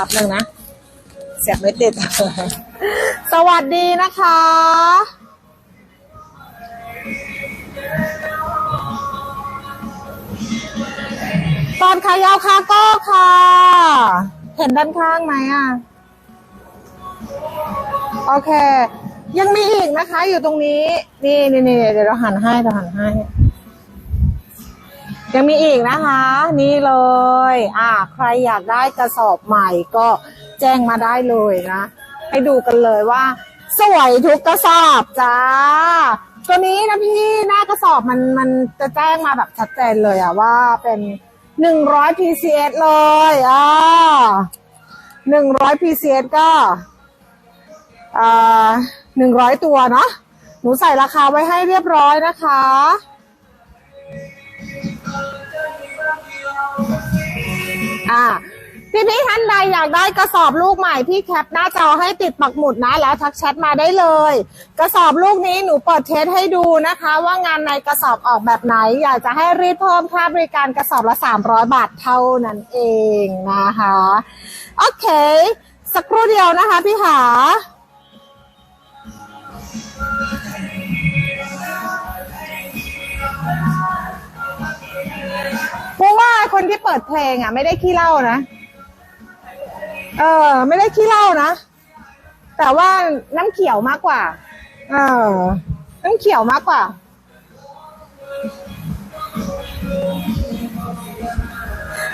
ครับหนึ่งนะ เสียบไม่ติด สวัสดีนะคะ ตอนขายาวคาโก้ค่ะ เห็นด้านข้างไหมอะ โอเค ยังมีอีกนะคะอยู่ตรงนี้ นี่นี่นี่เดี๋ยวเราหันให้เราหันให้ ยังมีอีกนะคะ นี่เลย อ่า ใครอยากได้กระสอบใหม่ก็แจ้งมาได้เลยนะ ให้ดูกันเลยว่า สวยทุกกระสอบจ้า ตัวนี้นะพี่หน้ากระสอบมันมันจะแจ้งมาแบบชัดเจนเลยอะว่าเป็นหนึ่งร้อย PCS เลยอ่าหนึ่งร้อย PCS ก็อ่าหนึ่งร้อยตัวเนาะหนูใส่ราคาไว้ให้เรียบร้อยนะคะ อ่าพี่พี่ท่านใดอยากได้กระสอบลูกใหม่พี่แคปหน้าจอให้ติดปักหมุดนะ แล้วทักแชทมาได้เลย กระสอบลูกนี้หนูเปิดเทสให้ดูนะคะ ว่างานในกระสอบออกแบบไหน อยากจะให้รีดเพิ่มค่าบริการกระสอบละ 300 บาทเท่านั้นเองนะคะ โอเค สักครู่เดียวนะคะพี่หา คนที่เปิดเพลงอะ ไม่ได้ขี้เหล้านะ เออ ไม่ได้ขี้เหล้านะ แต่ว่าน้ำเขียวมากกว่า เออ น้ำเขียวมากกว่า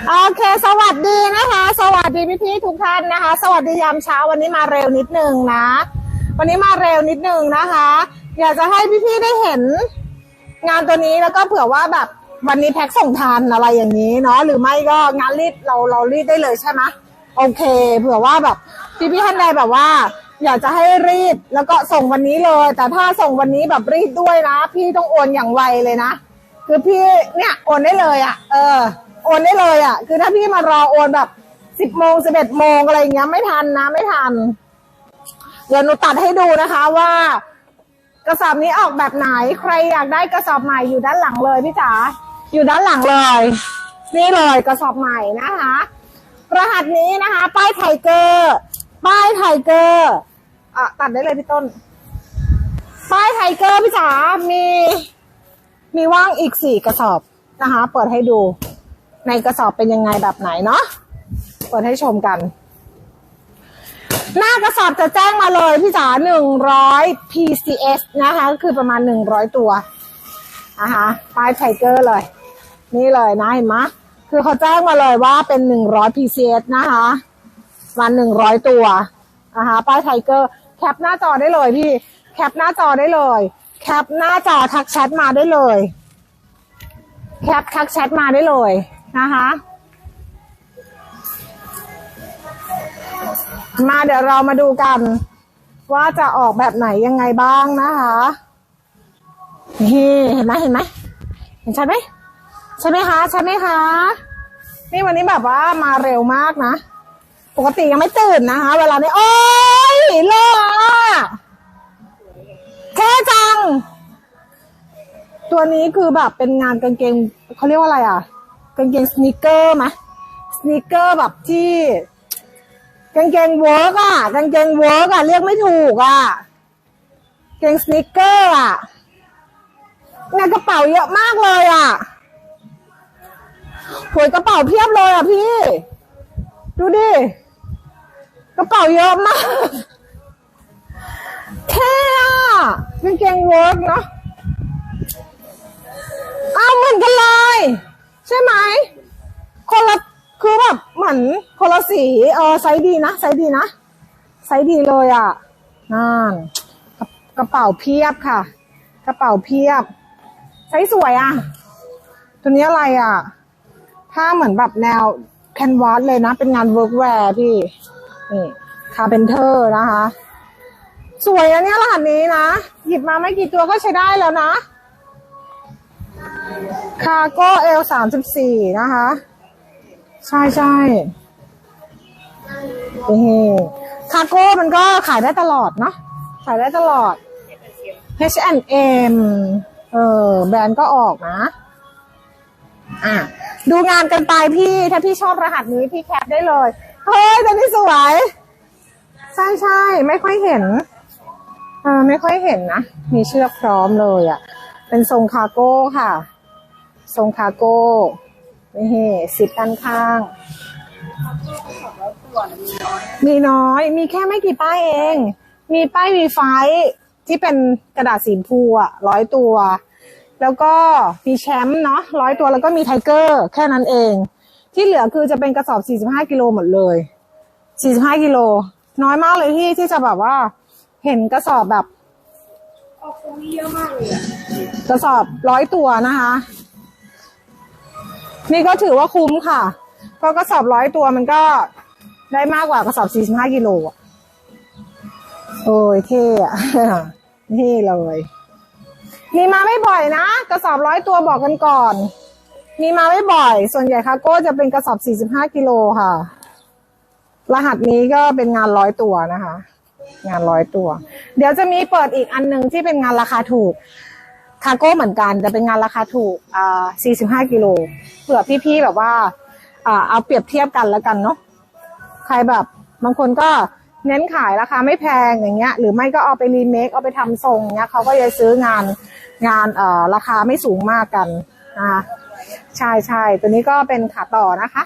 โอเค สวัสดีนะคะ สวัสดีพี่ๆทุกท่านนะคะ สวัสดียามเช้าวันนี้มาเร็วนิดนึงนะ วันนี้มาเร็วนิดนึงนะคะ อยากจะให้พี่ๆได้เห็นงานตัวนี้แล้วก็เผื่อว่าแบบ วันนี้แพ็คส่งทันอะไรอย่างนี้เนาะหรือไม่ก็งานรีดเราเรารีดได้เลยใช่ไหมโอเค เผื่อว่าแบบพี่พี่ท่านใดแบบว่า อยากจะให้รีดแล้วก็ส่งวันนี้เลย แต่ถ้าส่งวันนี้แบบรีดด้วยนะ พี่ต้องโอนอย่างไวเลยนะคือพี่เนี่ยโอนได้เลยอะ่ะ เออ โอนได้เลยอะ่ะ คือถ้าพี่มารอโอนแบบสิบโมงสิบเอ็ดโมงอะไรอย่างเงี้ยไม่ทันนะไม่ทัน เดี๋ยวหนูตัดให้ดูนะคะว่า กระสอบนี้ออกแบบไหนใครอยากได้กระสอบใหม่อยู่ด้านหลังเลยพี่จ๋า อยู่ด้านหลังเลย นี่เลยกระสอบใหม่นะคะ รหัสนี้นะคะ ป้ายไทเกอร์ป้ายไทเกอร์อะตัดได้เลยพี่ต้น ป้ายไทเกอร์พี่จ๋ามีมีว่างอีกสี่กระสอบนะคะ เปิดให้ดูในกระสอบเป็นยังไงแบบไหนเนาะเปิดให้ชมกัน หน้ากระสอบจะแจ้งมาเลยพี่จ๋าหนึ่งร้อย PCS นะคะ ก็คือประมาณหนึ่งร้อยตัวนะคะป้ายไทเกอร์เลย นี่เลยนะเห็นไหมคือเขาแจ้งมาเลยว่าเป็นหนึ่งร้อย PCS นะคะวันหนึ่งร้อยตัวนะคะป้ายไทเกอร์แคปหน้าจอได้เลยพี่ แคปหน้าจอได้เลย แคปหน้าจอทักแชทมาได้เลย แคปทักแชทมาได้เลยนะคะมาเดี๋ยวเรามาดูกัน ว่าจะออกแบบไหนยังไงบ้างนะคะ นี่เห็นไหมเห็นไหมเห็นชัดไหม ใช่ไหมคะ ใช่ไหมคะ นี่วันนี้แบบว่ามาเร็วมากนะ ปกติยังไม่ตื่นนะคะ เวลานี้ โอ้ยเลิกอะแค่จัง ตัวนี้คือแบบเป็นงานกางเกงเขาเรียกว่าอะไรอะ กางเกงสนิเกอร์ไหมสนิเกอร์แบบที่กางเกงเวิร์กอะกางเกงเวิร์กอะ เรียกไม่ถูกอะเกงสนิเกอร์อะงานกระเป๋าเยอะมากเลยอะ หวยกระเป๋าเพียบเลยอะพี่ ดูดิ กระเป๋าเยอะมากเท่อะกางเกงเวิร์กเนาะเอาเหมือนกันเลย ใช่ไหม คนละคือแบบเหมือนคนละสีเออไซส์ดีนะไซส์ดีนะไซส์ดีเลยอะนั่นกระกระเป๋าเพียบค่ะ กระเป๋าเพียบใช้สวยอะ ตัวนี้อะไรอะ ถ้าเหมือนแบบแนวแคนวาสเลยนะ เป็นงานเวิร์กแวร์พี่ นี่คาเป็นเทอร์นะคะ สวยนะเนี่ยรหัสนี้นะ หยิบมาไม่กี่ตัวก็ใช้ได้แล้วนะ คาโก้เอลสามสิบสี่นะคะ ใช่ใช่นี่คาโก้มันก็ขายได้ตลอดเนาะขายได้ตลอด H&M เออ แบรนด์ก็ออกนะ อะ ดูงานกันไปพี่ถ้าพี่ชอบรหัสนี้พี่แคปได้เลยเฮ้ยตัวนี้สวย ใช่ใช่ไม่ค่อยเห็นเออไม่ค่อยเห็นนะมีเชือกพร้อมเลยอะ่ะ เป็นทรงคาร์โก้ค่ะ ทรงคาร์โก้นี่สิบด้านข้าง มีน้อย มีแค่ไม่กี่ป้ายเอง มีป้ายวีไฟที่เป็นกระดาษสีพูอะร้อยตัว แล้วก็มีแชมป์เนาะร้อยตัวแล้วก็มีไทเกอร์แค่นั้นเอง ที่เหลือคือจะเป็นกระสอบ 45 กิโลหมดเลย 45 กิโล น้อยมากเลยที่ที่จะแบบว่า เห็นกระสอบแบบออกตรงนี้เยอะมากเลยกระสอบร้อยตัวนะคะ นี่ก็ถือว่าคุ้มค่ะ เพราะกระสอบร้อยตัวมันก็ได้มากกว่ากระสอบ 45 กิโลอะโอ้ยเท่อะนี่เลย มีมาไม่บ่อยนะ กระสอบร้อยตัวบอกกันก่อน มีมาไม่บ่อย ส่วนใหญ่คาโก้จะเป็นกระสอบ 45 กิโลค่ะ รหัสนี้ก็เป็นงานร้อยตัวนะคะ งานร้อยตัว เดี๋ยวจะมีเปิดอีกอันหนึ่งที่เป็นงานราคาถูกคาโก้เหมือนกันแต่เป็นงานราคาถูกอ่า45 กิโลเผื่อพี่ๆแบบว่าอ่าเอาเปรียบเทียบกันแล้วกันเนาะใครแบบบางคนก็ เน้นขายราคาไม่แพงอย่างเงี้ย หรือไม่ก็เอาไปรีเมคเอาไปทำทรงเงี้ยเขาก็จะซื้องานงานเอ่อราคาไม่สูงมากกันนะคะใช่ใช่ตัวนี้ก็เป็นขาต่อนะคะ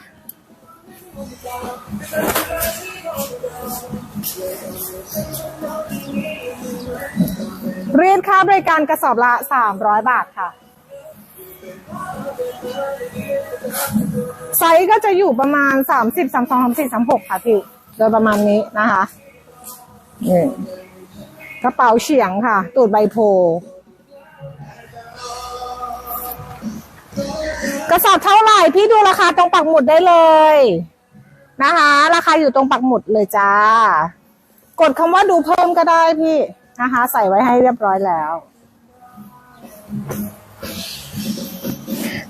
เรียนค่าบริการกระสอบละสามร้อยบาทค่ะ ไซส์ก็จะอยู่ประมาณสามสิบสามสองสามสี่สามหกค่ะพี่ โดยประมาณนี้นะคะนี่กระเป๋าเฉียงค่ะ ตูดใบโพกระสอบเท่าไหร่ พี่ดูราคาตรงปักหมุดได้เลย นะคะ ราคาอยู่ตรงปักหมุดเลยจ้า กดคำว่าดูเพิ่มก็ได้พี่นะคะ ใส่ไว้ให้เรียบร้อยแล้ว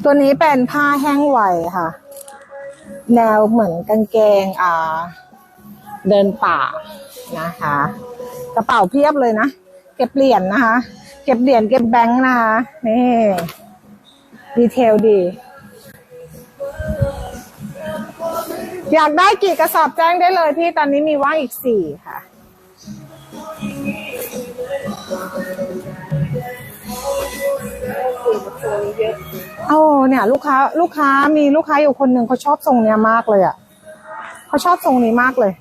ตัวนี้เป็นผ้าแห้งไวค่ะ แนวเหมือนกางเกงอ่า เดินป่านะคะ กระเป๋าเพียบเลยนะ เก็บเหรียญนะคะ เก็บเหรียญเก็บแบงค์นะคะ นี่ดีเทลดี อยากได้กี่กระสอบแจ้งได้เลยพี่ตอนนี้มีว่างอีกสี่ค่ะโอ้เนี่ยลูกค้าลูกค้ามีลูกค้าอยู่คนหนึ่งเขาชอบทรงเนี้ยมากเลยอะเขาชอบทรงนี้มากเลย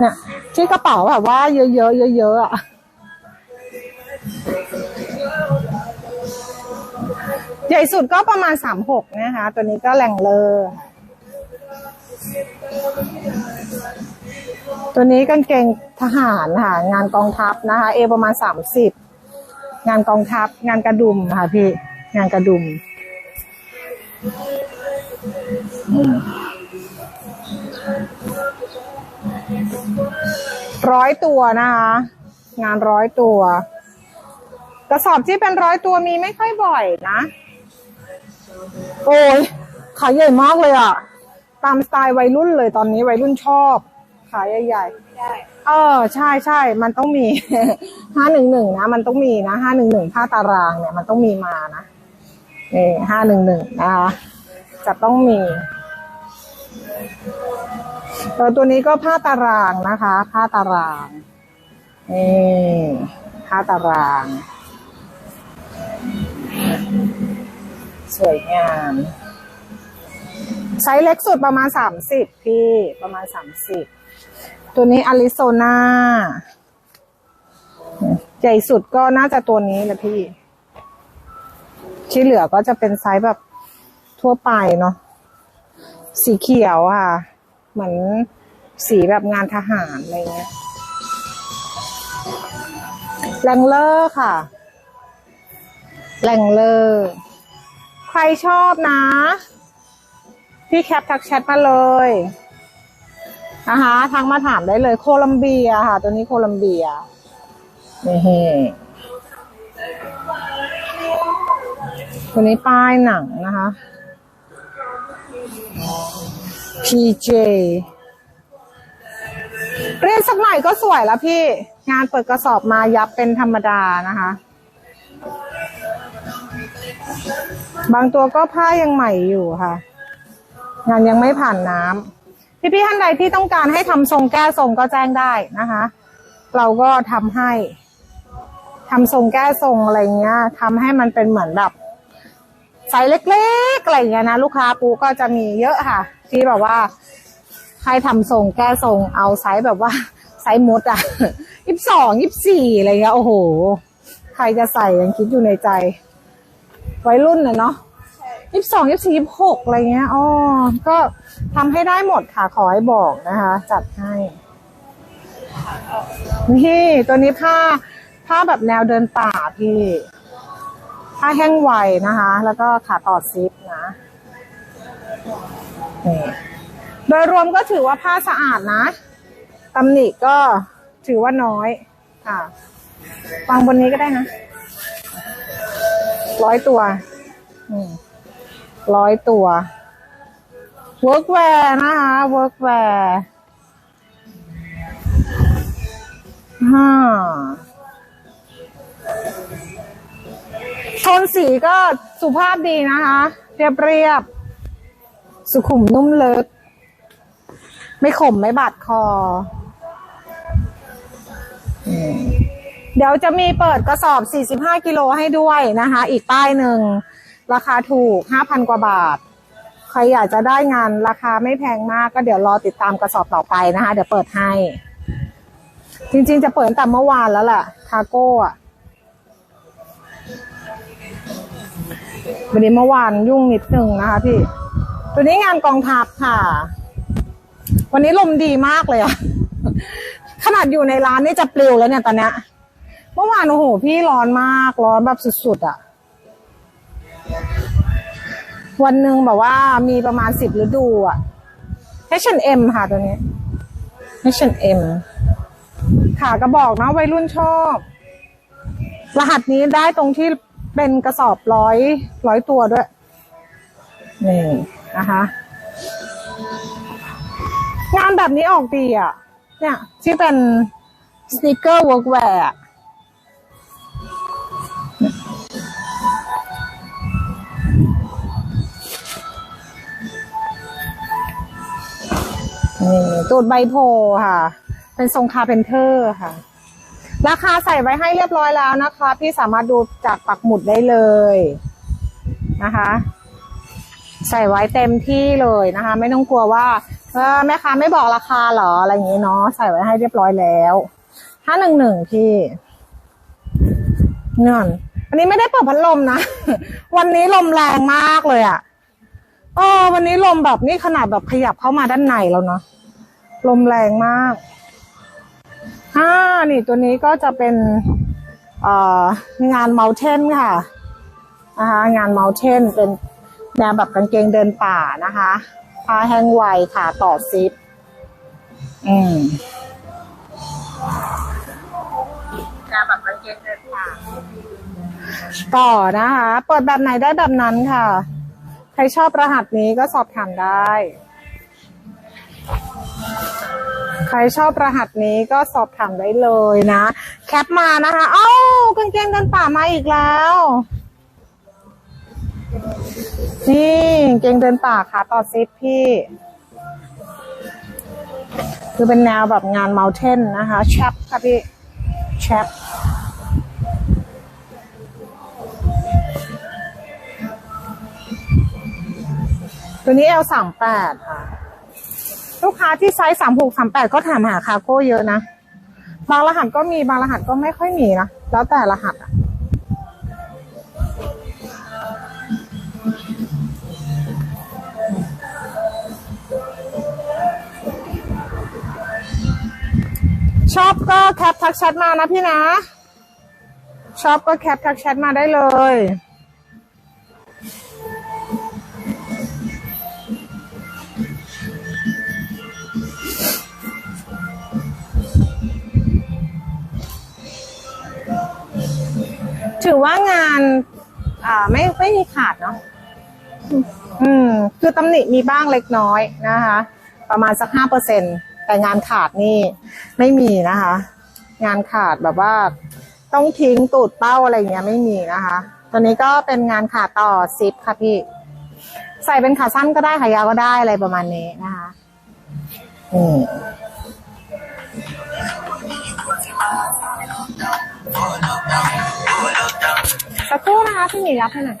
เนี่ยที่กระเป๋าแบบว่าเยอะๆเยอะๆอะใหญ่สุดก็ประมาณสามหกนะคะ ตัวนี้ก็แรงเลอตัวนี้กางเกงทหารค่ะ งานกองทัพนะคะ เอประมาณสามสิบงานกองทัพ งานกระดุมค่ะพี่ งานกระดุม ร้อยตัวนะคะ งานร้อยตัว กระสอบที่เป็นร้อยตัวมีไม่ค่อยบ่อยนะ โอ้ยขายใหญ่มากเลยอะตามสไตล์วัยรุ่นเลยตอนนี้วัยรุ่นชอบขายใหญ่ๆได้เออ ใช่ใช่ มันต้องมีห้าหนึ่งหนึ่งนะ มันต้องมีนะห้าหนึ่งหนึ่งผ้าตารางเนี่ยมันต้องมีมานะนี่ห้าหนึ่งหนึ่งนะคะจะต้องมี ตัวนี้ก็ผ้าตารางนะคะ ผ้าตารางนี่ผ้าตาราง สวยงามไซส์เล็กสุดประมาณสามสิบพี่ประมาณสามสิบตัวนี้อาริโซนาใหญ่สุดก็น่าจะตัวนี้แหละพี่ ที่เหลือก็จะเป็นไซส์แบบทั่วไปเนาะสีเขียวอะ เหมือนสีแบบงานทหารอะไรเงี้ยแรงเลอร์ค่ะแรงเลอร์ใครชอบนะ พี่แคปทักแชทมาเลยนะคะทักมาถามได้เลยโคลัมเบียค่ะ ตัวนี้โคลัมเบียนี่ตัวนี้ป้ายหนังนะคะ PJ เรียนสักหน่อยก็สวยแล้วพี่ งานเปิดกระสอบมายับเป็นธรรมดานะคะ บางตัวก็ผ้ายังใหม่อยู่ค่ะ งานยังไม่ผ่านน้ำพี่ๆท่านใดที่ต้องการให้ทำทรงแก้ทรงก็แจ้งได้นะคะ เราก็ทำให้ทำทรงแก้ทรงอะไรเงี้ยทำให้มันเป็นเหมือนแบบ ไซส์เล็กๆอะไรเงี้ยนะลูกค้าปูก็จะมีเยอะค่ะ ที่แบบว่าให้ทำทรงแก้ทรงเอาไซส์แบบว่าไซส์มดอะยี่สิบสองยี่สิบสี่อะไรเงี้ยโอ้โห ใครจะใส่ยังคิดอยู่ในใจ วัยรุ่นน่ะเนาะยี่สิบสองยี่สิบสี่ยี่สิบหกอะไรเงี้ยอ๋อก็ทำให้ได้หมดค่ะขอให้บอกนะคะ จัดให้นี่ตัวนี้ผ้าผ้าแบบแนวเดินป่าพี่ ผ้าแห้งไวนะคะ แล้วก็ขาต่อซิปนะนี่โดยรวมก็ถือว่าผ้าสะอาดนะตำหนิก็ถือว่าน้อยค่ะวางบนนี้ก็ได้นะร้อยตัวร้อยตัว workwear นะคะ workwear ห้า โทนสีก็สุภาพดีนะคะ เรียบเรียบๆสุขุมนุ่มเลึกไม่ขมไม่บาดคอ เดี๋ยวจะมีเปิดกระสอบ 45 กิโลให้ด้วยนะคะ อีกป้ายหนึ่ง ราคาถูก 5,000 กว่าบาท ใครอยากจะได้งานราคาไม่แพงมากก็เดี๋ยวรอติดตามกระสอบต่อไปนะคะ เดี๋ยวเปิดให้ จริงๆจะเปิดตั้งแต่เมื่อวานแล้วล่ะคาโก้อะ วันนี้เมื่อวานยุ่งนิดนึงนะคะพี่ ตัวนี้งานกองทัพค่ะ วันนี้ลมดีมากเลยอะขนาดอยู่ในร้านนี่จะปลิวแล้วเนี่ยตอนเนี้ย เมื่อวานโอ้โหพี่ร้อนมากร้อนแบบสุดๆอะวันหนึ่งแบบว่ามีประมาณสิบฤดูอะ H&M ค่ะตัวนี้ H&M ขากระบอกนะวัยรุ่นชอบ รหัสนี้ได้ตรงที่ เป็นกระสอบร้อยร้อยตัวด้วย นี่นะคะ งานแบบนี้ออกดีอะ เนี่ย ที่เป็นสติกเกอร์วิร์กแวร์นี่ตูดใบโพค่ะ เป็นทรงคาเพนเทอร์ค่ะ ราคาใส่ไว้ให้เรียบร้อยแล้วนะคะ พี่สามารถดูจากปักหมุดได้เลยนะคะ ใส่ไว้เต็มที่เลยนะคะ ไม่ต้องกลัวว่าเออแม่ค้าไม่บอกราคาหรออะไรอย่างนี้เนาะใส่ไว้ให้เรียบร้อยแล้วห้าหนึ่งหนึ่งพี่เงินอันนี้ไม่ได้เปิดพัดลมนะ วันนี้ลมแรงมากเลยอะ่ะเออวันนี้ลมแบบนี้ขนาดแบบขยับเข้ามาด้านในแล้วเนาะลมแรงมาก อ่านี่ตัวนี้ก็จะเป็นเอ่องานเม t เทนค่ะนะคะงานเม t เทนเป็นแนวแบบกางเกงเดินป่านะคะผ้าแห้งไวค่ะต่อซิปอืมแนวแบบกางเกงเดินป่าต่อนะคะ เปิดแบบไหนได้แบบนั้นค่ะ ใครชอบรหัสนี้ก็สอบถามได้ ใครชอบรหัสนี้ก็สอบถามได้เลยนะ แคปมานะคะเอ้ากางเกงเดินป่ามาอีกแล้ว นี่เกงเดินป่าค่ะต่อซิปพี่ คือเป็นแนวแบบงานเม t เทนนะคะแชปค่ะพี่แชปตัวนี้ L สามแปดค่ะ ลูกค้าที่ไซส์สามหกสามแปดก็ถามหาคาร์โก้เยอะนะ บางรหัสก็มีบางรหัสก็ไม่ค่อยมีนะ แล้วแต่รหัสอะชอบก็แคปทักแชทมานะพี่นะ ชอบก็แคปทักแชทมาได้เลย ถือว่างาน อ่าไม่ไม่มีขาดเนาะอืม คือตำหนิมีบ้างเล็กน้อยนะคะ ประมาณสักห้าเปอร์เซ็นแต่งานขาดนี่ไม่มีนะคะ งานขาดแบบว่า ต้องทิ้งตูดเป้าอะไรเงี้ยไม่มีนะคะ ตัวนี้ก็เป็นงานขาดต่อซิปค่ะพี่ ใส่เป็นขาสั้นก็ได้ขายาวก็ได้อะไรประมาณนี้นะคะอืม สักครู่นะคะพี่หมีรับให้หน่อย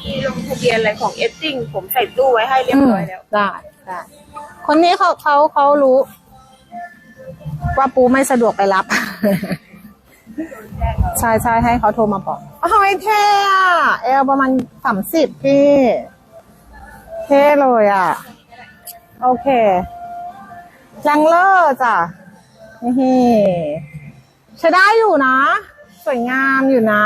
มีลงทะเบียนอะไรของเอสซิ่งผมใส่ตู้ไว้ให้เรียบร้อยแล้ว ได้ได้คนนี้เขาเขาเขารู้ ว่าปูไม่สะดวกไปรับ ใช่ใช่ให้เขาโทรมาบอกหอยเท่อะเอลประมาณสามสิบพี่ เท่เลยอะ โอเคจังเลอร์จ้ะนี่ใช้ได้อยู่นะ สวยงามอยู่นะ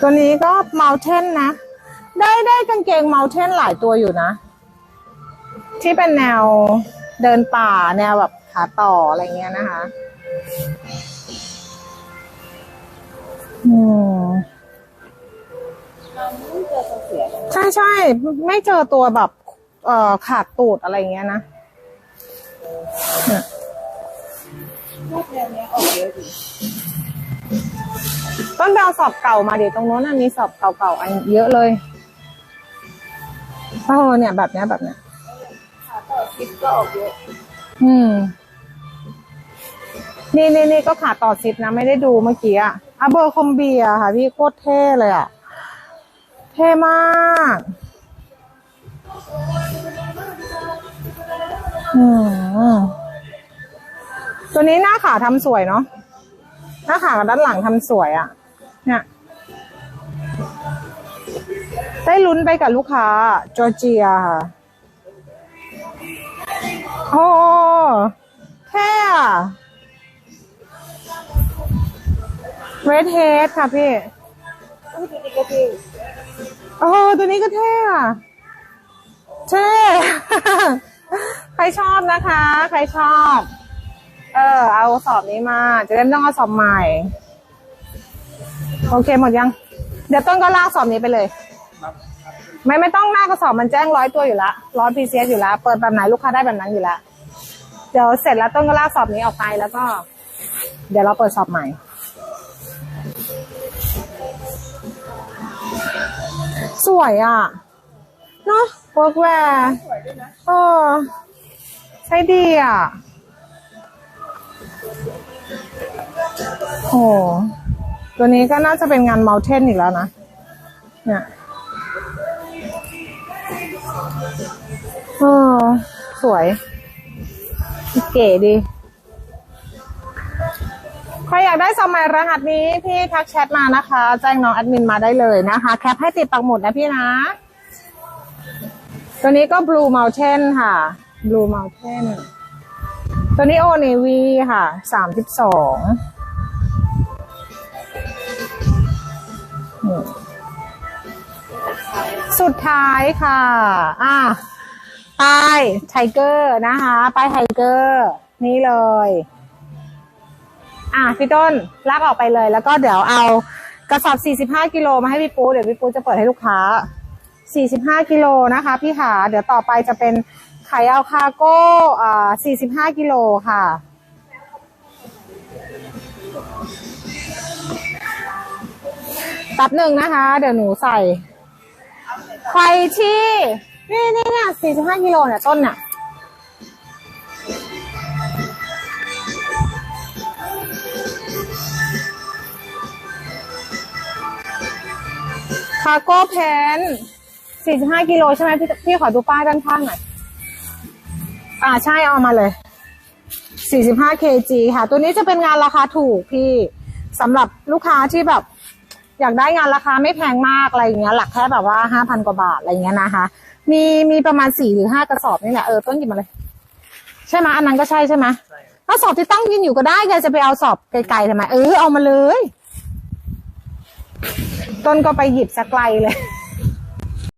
ตัวนี้ก็เมาเทนนะ ได้ได้กางเกงเมาเทนหลายตัวอยู่นะ ที่เป็นแนวเดินป่าแนวแบบาต่ออะไรเงี้ยนะคะ อืมใช่ใช่ไม่เจอตัวแบบ เอ่อขาดตูดอะไรเงี้ยนะเนี่ยรูปแนวเนี้ยออกเยอะดีต้นไปเอาสอบเก่ามาดิตรงโน้นน่ะมีสอบเก่าๆอันเยอะเลยเออเนี่ยแบบเนี้ยแบบเนี้ยขาต่อซิปก็ออกเยอะ อืม นี่นี่นี่ก็ขาต่อซิปนะ ไม่ได้ดูเมื่อกี้อะอะเบอร์คอมเบียค่ะ พี่โคตรเท่เลยอะเท่มากอืมตัวนี้หน้าขาทำสวยเนาะหน้าขากับด้านหลังทำสวยอะเนี่ยได้ลุ้นไปกับลูกค้าจอร์เจียค่ะโอ้เท่อะ เรดเฮดค่ะพี่อุ้ยดูดิกระทิงโอ้ตัวนี้ก็เท่อะเท่ ใครชอบนะคะ ใครชอบ เออ เอาสอบนี้มา จะได้ไม่ต้องเอาสอบใหม่ โอเคหมดยัง เดี๋ยวต้นก็ลากสอบนี้ไปเลย ไม่ไม่ต้องหน้ากระสอบมันแจ้งร้อยตัวอยู่ละร้อยพีเอยู่แล้วเปิดแบบไหนลูกค้าได้แบบนั้นอยู่แล้วเดี๋ยวเสร็จแล้วต้นก็ลากสอบนี้ออกไปแล้วก็ เดี๋ยวเราเปิดสอบใหม่ สวยอะ เนอะเวิร์กแวร์สวยด้วยนะเออใช้ดีอะ โห ตัวนี้ก็น่าจะเป็นงานเม t เทนอีกแล้วนะ เนี่ยเออสวย เก๋ดี ใครอยากได้สมัยรหัสนี้พี่ทักแชทมานะคะ แจ้งน้องแอดมินมาได้เลยนะคะ แคปให้ติดปักหมุดนะพี่นะ ตัวนี้ก็ Blue Mountain ค่ะ Blue Mountain ตัวนี้ O Navy ค่ะ สามสิบสองสุดท้ายค่ะ อะป้ายไทเกอร์นะคะ ป้ายไทเกอร์ นี่เลย อะพี่ต้นลากออกไปเลย แล้วก็เดี๋ยวเอากระสอบ 45 กิโลมาให้พี่ปู เดี๋ยวพี่ปูจะเปิดให้ลูกค้า 45 กิโลนะคะ พี่ขาเดี๋ยวต่อไปจะเป็นไข่เอาคาโก้อ่า45 กิโลค่ะแป๊บหนึ่งนะคะ เดี๋ยวหนูใส่ไข่ที่ นี่นี่เนี่ย45 กิโลเนี่ยต้นเนี่ยาโก้แพน45กิโลใช่ไหมพี่พี่ขอดูป้ายด้านข้างหน่อยอ่าใช่เอามาเลย 45 kg ค่ะ ตัวนี้จะเป็นงานราคาถูกพี่สำหรับลูกค้าที่แบบ อยากได้งานราคาไม่แพงมากอะไรอย่างเงี้ย หลักแค่แบบว่า 5,000 กว่าบาทอะไรอย่างเงี้ยนะคะ มีมีประมาณ 4 หรือ 5 กระสอบนี่แหละเออต้นหยิบมาเลย ใช่ไหมอันนั้นก็ใช่ใช่ไหมถ้าสอบที่ตั้งยืนอยู่ก็ได้แกจะไปเอาสอบไกลๆทำไมเออเอามาเลย ต้นก็ไปหยิบสักไกลเลย